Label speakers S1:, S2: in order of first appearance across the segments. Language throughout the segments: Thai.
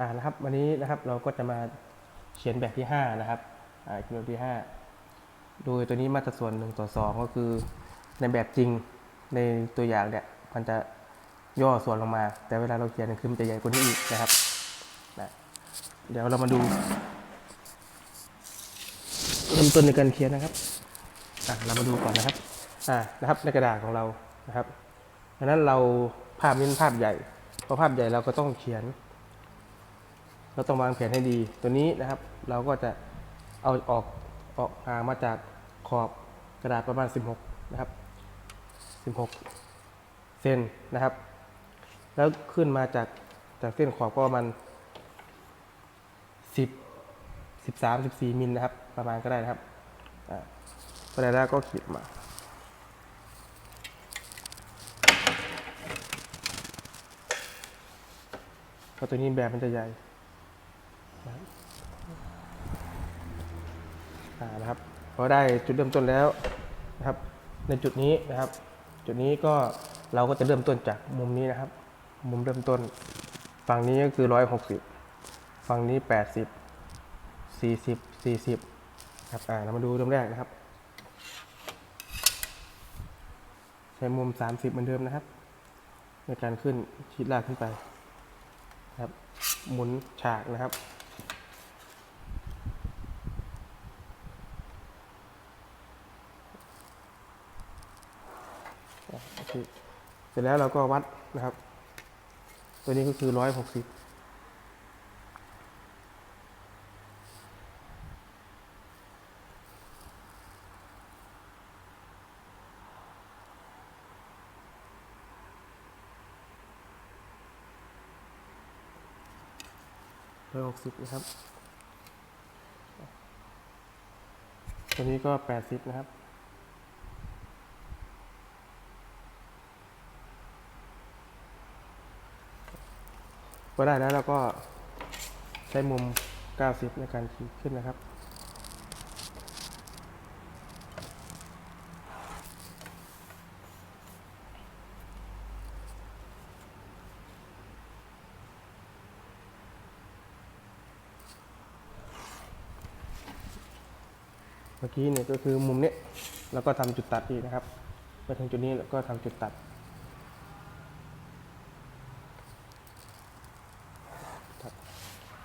S1: อ่านะครับวันนี้นะครับเราก็จะมาเขียนแบบที่ห้านะครับอ่าเขียนแบบที่ห้าโดยตัวนี้มาตราส่วนหนึ่งต่อสองก็คือในแบบจริงในตัวอย่างเนี่ยมันจะย่อส่วนลงมา แต่เวลาเราเขียนคือมันจะใหญ่กว่านี้อีกนะครับนะเดี๋ยวเรามาดูเริ่มต้นในการเขียนนะครับอะเรามาดูก่อนนะครับอ่านะครับในกระดาษของเรานะครับดังนั้นเราภาพนี้เป็นภาพใหญ่เพราะภาพใหญ่เราก็ต้องเขียน เราต้องวางแผนให้ดี ตัวนี้นะครับ เราก็จะเอาออกออกห่างมาจากขอบกระดาษประมาณ 16 นะครับ 16 เซนนะครับ แล้วขึ้นมาจากจากเส้นขอบก็ประมาณ 10 13 14มิลนะครับ ประมาณก็ได้นะครับอ่าพอได้แล้วก็ขีดมาเพราะตัวนี้แบบมันจะใหญ่ นะครับพอได้จุดเริ่มต้นแล้วนะครับ ในจุดนี้นะครับ จุดนี้ก็เราก็จะเริ่มต้นจากมุมนี้นะครับ มุมเริ่มต้น ฝั่งนี้ก็คือร้อยหกสิบฝั่งนี้แปดสิบสี่สิบสี่สิบครับอ่าเรามาดูเริ่มแรกนะครับ ใช้มุมสามสิบเหมือนเดิมนะครับ ในการขึ้นชิดลากขึ้นไปนะครับหมุนฉากนะครับ โอเค เสร็จแล้วเราก็วัดนะครับ ตัวนี้ก็คือร้อยหกสิบร้อยหกสิบนะครับ ตัวนี้ก็แปดสิบนะครับ ก็ได้แล้วเราก็ใช้มุม 90 ในการขีดขึ้นนะครับ เมื่อกี้เนี่ยก็คือมุมนี้แล้วก็ทำจุดตัดอีกนะครับมาถึงจุดนี้แล้วก็ทำจุดตัด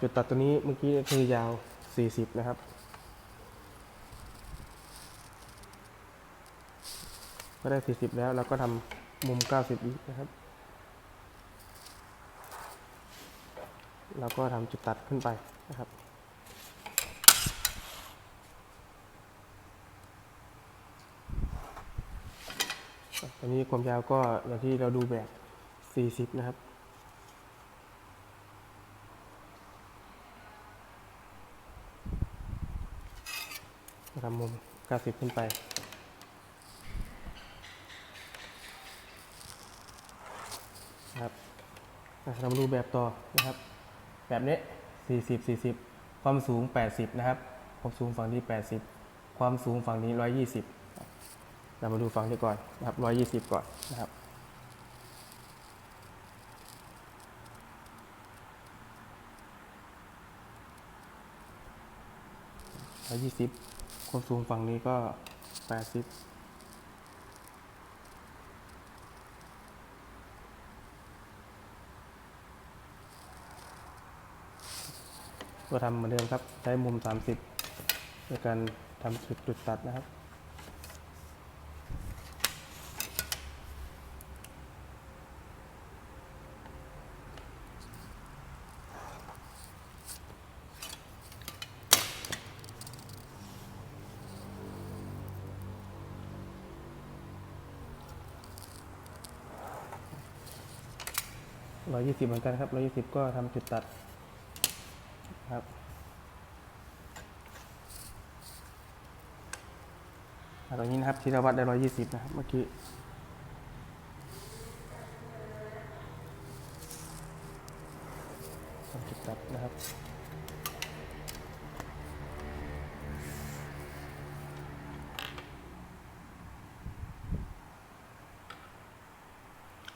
S1: จุดตัดตัวนี้เมื่อกี้คือยาว 40 นะครับ ก็ได้ 40 แล้วเราก็ทำมุม 90 อีกนะครับ แล้วก็ทำจุดตัดขึ้นไปนะครับตอนนี้ความยาวก็อย่างที่เราดูแบบ 40 นะครับ ทำมุม 90 ขึ้นไป ครับอะเรามาดูแบบต่อนะครับ แบบนี้ 40 40 ความสูง 80 นะครับ ความสูงฝั่งนี้ 80 ความสูงฝั่งนี้ 120 เรามาดูฝั่งนี้ก่อนนะครับ 120 ก่อนนะครับร้อยยี่สิบ ความสูงฝั่งนี้ก็แปดสิบก็ทำเหมือนเดิมครับ ใช้มุม 30ในการทำจุดจุดตัดนะครับ ร้อยยี่สิบเหมือนกันครับร้อยยี่สิบก็ทำจุดตัดครับอะตรงนี้นะครับที่เราวัดได้ร้อยยี่สิบนะครับเมื่อกี้ทำจุดตัดนะครับ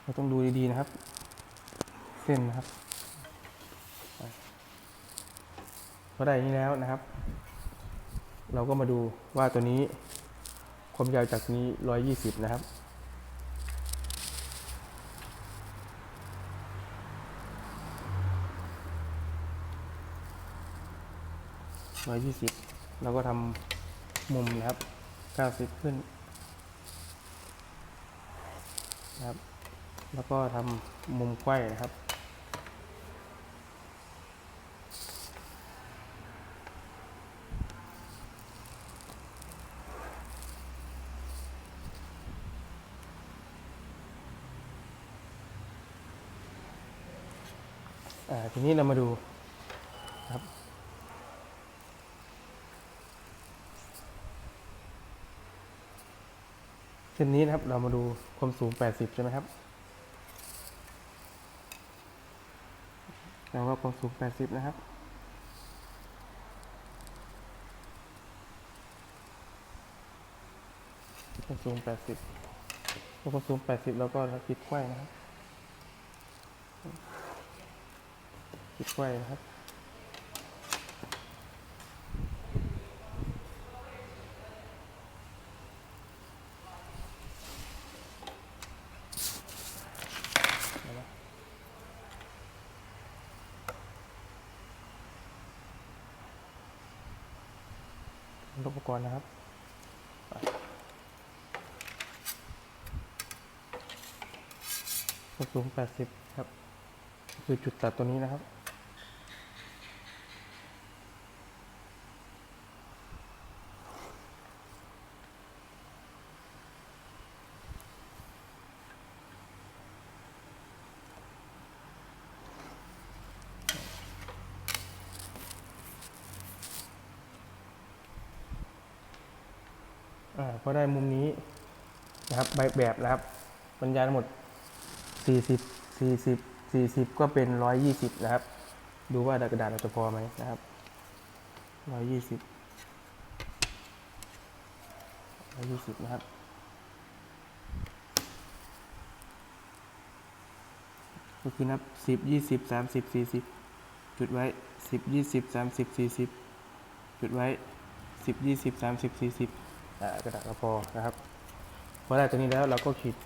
S1: เราต้องดูดีๆนะครับ ส้นนะครับอได้อย่างนี้แล้วนะครับ เราก็มาดูว่าตัวนี้ความยาวจากนี้ 120 นะครับร้อยยี่สิบเราก็ทำมุมนะครับเก้าสิบขึ้นนะครับ แล้วก็ทำมุมไขว้นะครับ ทีนี้เรามาดูครับเส้นนี้นะครับเรามาดูความสูง 80 ใช่ไหมครับเราว่าความสูง 80 นะครับความสูง 80ความสูง 80 แล้วก็คิดไขว้นะครับิดไว้ครับ อุปกรณ์นะครับสูง80 ครับ คือจุดตัดตัวนี้นะครับ พอได้มุมนี้นะครับใบแบบนะครับบรรยายทั้งหมด 40 40 40 ก็เป็น 120 นะครับ ดูว่ากระดาษเราจะพอไหมนะครับ 120 120 นะครับก็คือนับ 10 20 30 40 จุดไว้ 10 20 30 40 จุดไว้ 10 20 30 40 กระดาษก็พอนะครับพอได้ตัวนี้แล้วเราก็ขีด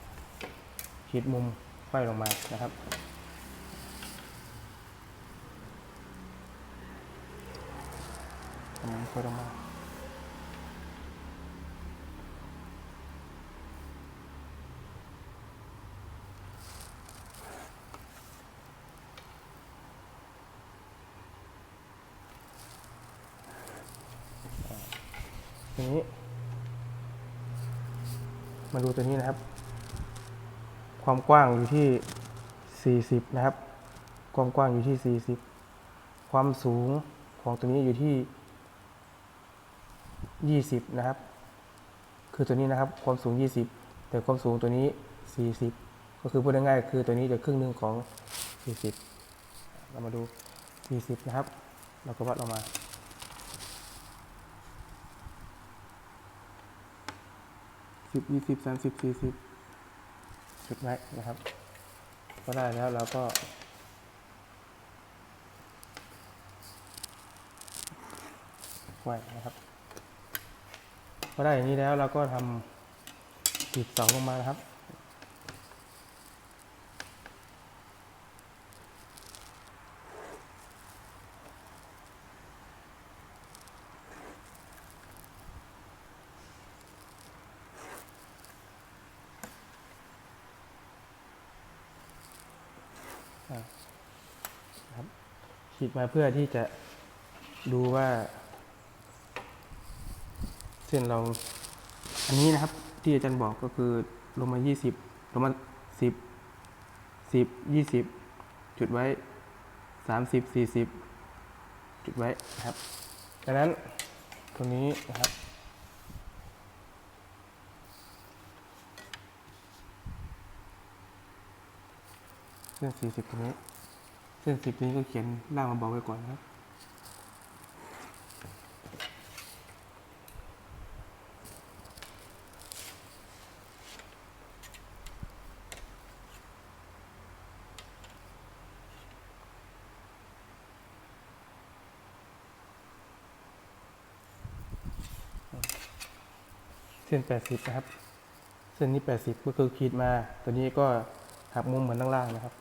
S1: ขีดมุมไขว้ลงมานะครับมุมไขว้ลงมาทีนี้ มาดูตัวนี้นะครับ ความกว้างอยู่ที่ 40 นะครับ ความกว้างอยู่ที่ 40 ความสูงของตัวนี้อยู่ที่ 20 นะครับ คือตัวนี้นะครับ ความสูง 20 แต่ความสูงตัวนี้ 40 ก็คือพูดง่ายๆคือตัวนี้จะครึ่งหนึ่งของ 40 เรามาดู 40 นะครับ เราก็วัดออกมา สิบยี่สิบสามสิบสี่สิบจุดไว้นะครับ ก็ได้แล้วเราก็ ไว้นะครับพอได้อย่างนี้แล้วเราก็ทำขีดเสาลงมานะครับขีด มาเพื่อที่จะดูว่า เส้นเรา อันนี้นะครับ ที่อาจารย์บอกก็คือลงมา 20 ลงมา 10 10 20 จุดไว้ 30 40 จุดไว้นะครับดังนั้นตรงนี้นะครับเส้น40 ตรงนี้ เส้นสิบนี้ก็เขียนล่างมาบอกไว้ก่อนครับ เส้นแปดสิบนะครับ เส้นนี้แปดสิบก็คือขีดมา ตัวนี้ก็หักมุมเหมือนล่างๆนะครับ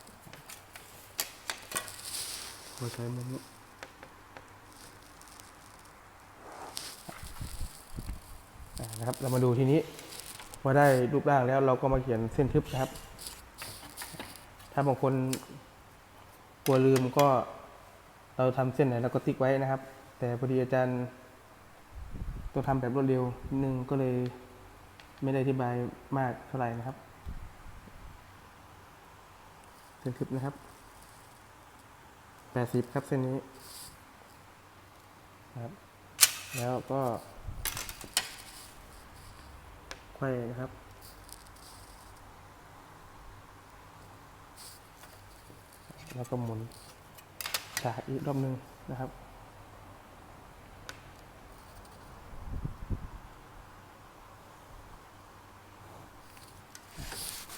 S1: ใช้มุมนี้นะครับ เรามาดูทีนี้พอได้รูปร่างแล้วเราก็มาเขียนเส้นทึบนะครับ ถ้าบางคนกลัวลืมก็เราทำเส้นไหนเราก็ติ๊กไว้นะครับ แต่พอดีอาจารย์ต้องทำแบบรวดเร็วนิดนึงก็เลยไม่ได้อธิบายมากเท่าไหร่นะครับเส้นทึบนะครับ 80 ครับเส้นนี้ครับแล้วก็ไขว้นะครับ แล้วก็หมุนฉากอีกรอบหนึงนะครับ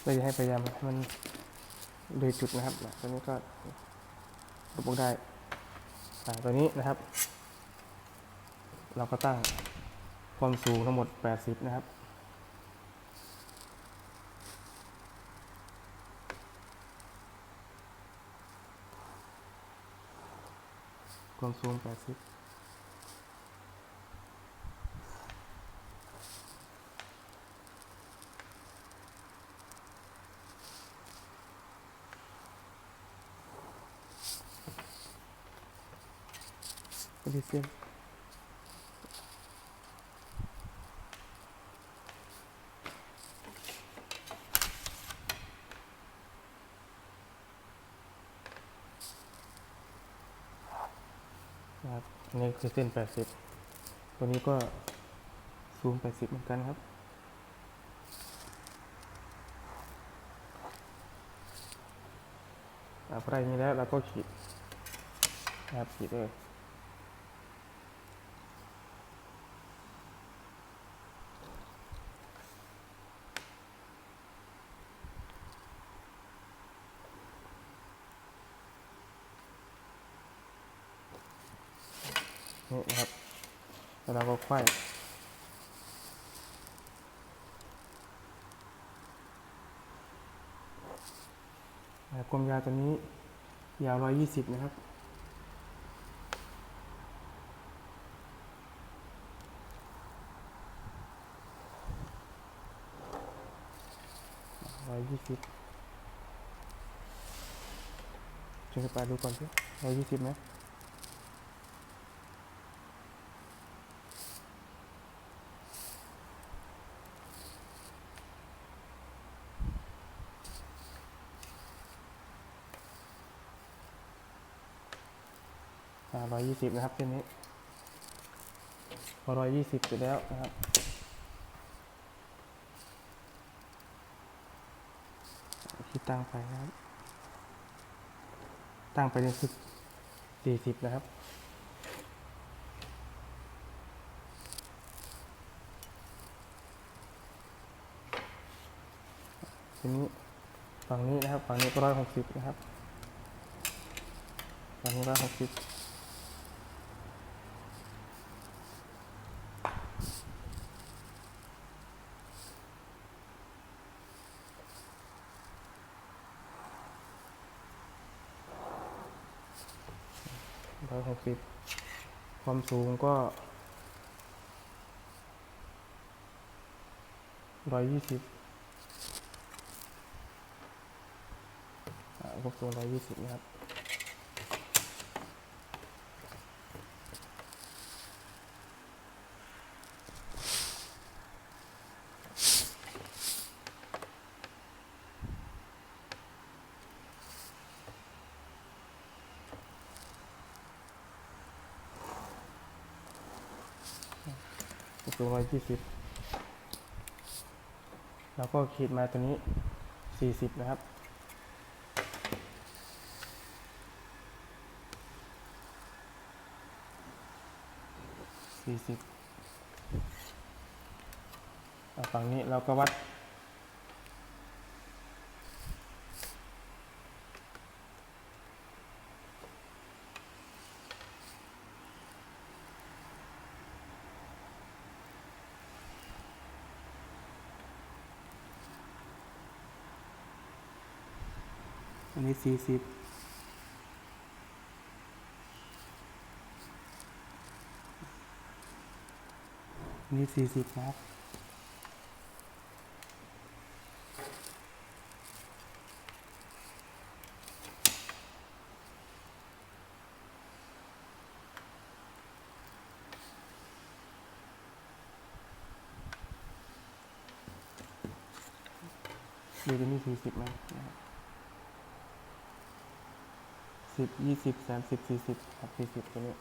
S1: เราจะให้พยายามให้มันเลยจุดนะครับตัวนี้ก็ ลบออกได้ตัวนี้นะครับ เราก็ตั้งความสูงทั้งหมด 80 นะครับ ความสูง 80 ก็ดีเส้นนครับอันนี้คือเส้น 80 ตัวนี้ก็สูง80 เหมือนกันครับอ่าพอได้อย่างนี้แล้วเราก็ขีดนะครับขีดเลย นี่นะครับแล้วเราก็ไขว้อ่ากลมยาวตัวนี้ยาว120นะครับ ร้อยยี่สิบช่วยไปดูก่อนสิร้อยยี่สิบไหม ร้อยยี่สิบนะครับเส้นนี้พอร้อยยี่สิบเสร็จแล้วนะครับที่ตั้งไปนะครับ ตั้งไปในสุดสี่สิบนะครับทีนี้ฝั่งนี้นะครับ ฝั่งนี้ก็ร้อยหกสิบนะครับ ฝั่งนี้ร้อยหกสิบ หกสิบความสูงก็ร้อยยี่สิบความสูงร้อยยี่สิบนะครับ สองร้อยยี่สิบแล้วก็ขีดมาตัวนี้สี่สิบนะครับ สี่สิบฝั่งนี้เราก็วัด อันนี้สี่สิบอันนี้สี่สิบนะครับดูจะมีสี่สิบไหมนะครับ สิบยี่สิบสามสิบสี่สิบครับสี่สิบตัวนี้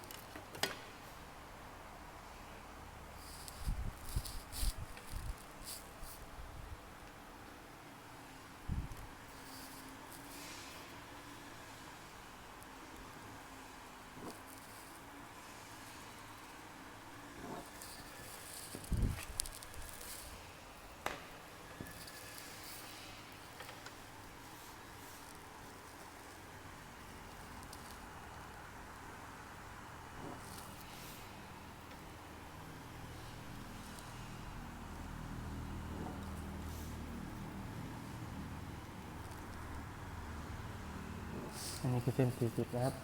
S1: อันนี้คือเส้นสี่สิบนะครับ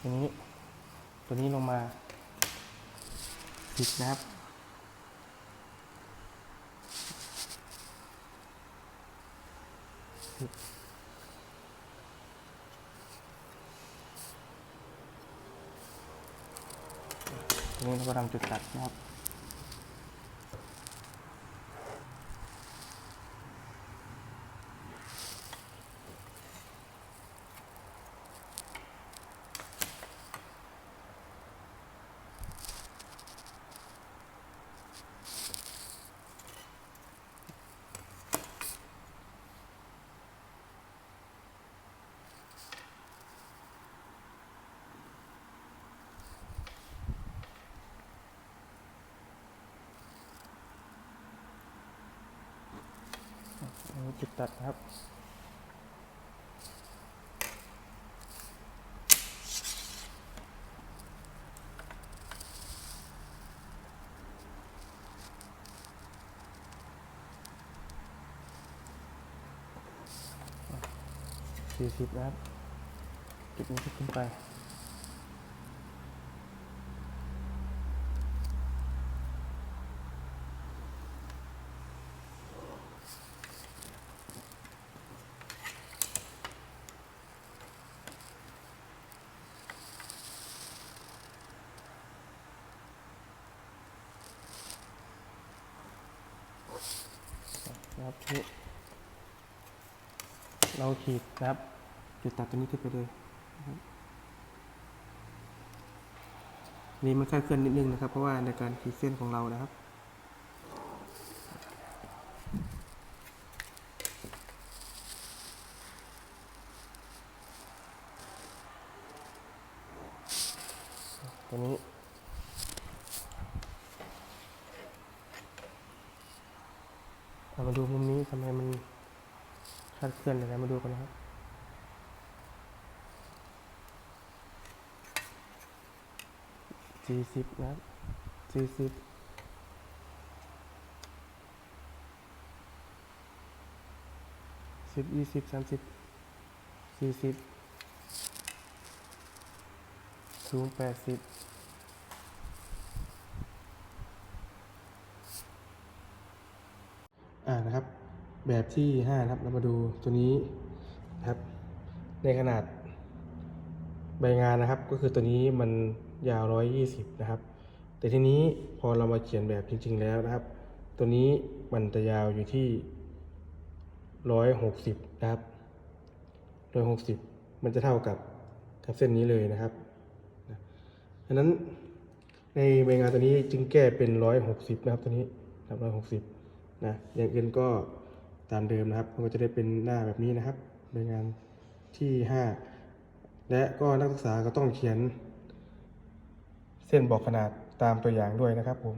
S1: ตัวนี้ ตัวนี้ลงมาสิบนะครับตัวนี้เราก็ทำจุดตัดนะครับีจุดตัดครับสี่สิบนะครับจุดนี้ขึ้นไป นะครับนี้เราขีดนะครับจุดตัดตัวนี้ขึ้นไปเลยนี่มันคลาดเคลื่อนนิดนึงนะครับ เพราะว่าในการขีดเส้นของเรานะครับ เรามาดูมุมนี้ทำไมมันคลาดเคลื่อนเลยนะมาดูกันนะครับสี่สิบนะสี่สิบสิบยี่สิบสามสิบสี่สิบสูงแปดสิบ อ่านะครับ แบบที่ห้านะครับเรามาดูตัวนี้นะครับ ในขนาดใบงานนะครับ ก็คือตัวนี้มันยาว 120 นะครับ แต่ทีนี้พอเรามาเขียนแบบจริง ๆ แล้วนะครับ ตัวนี้มันจะยาวอยู่ที่ 160 นะครับ 160 มันจะเท่ากับกับเส้นนี้เลยนะครับดังนั้นในใบงานตัวนี้จึงแก้เป็น 160 นะครับตัวนี้นะครับ160 นะอย่างอื่นก็ตามเดิมนะครับมันก็จะได้เป็นหน้าแบบนี้นะครับในงานที่ 5 และก็นักศึกษาก็ต้องเขียนเส้นบอกขนาดตามตัวอย่างด้วยนะครับผม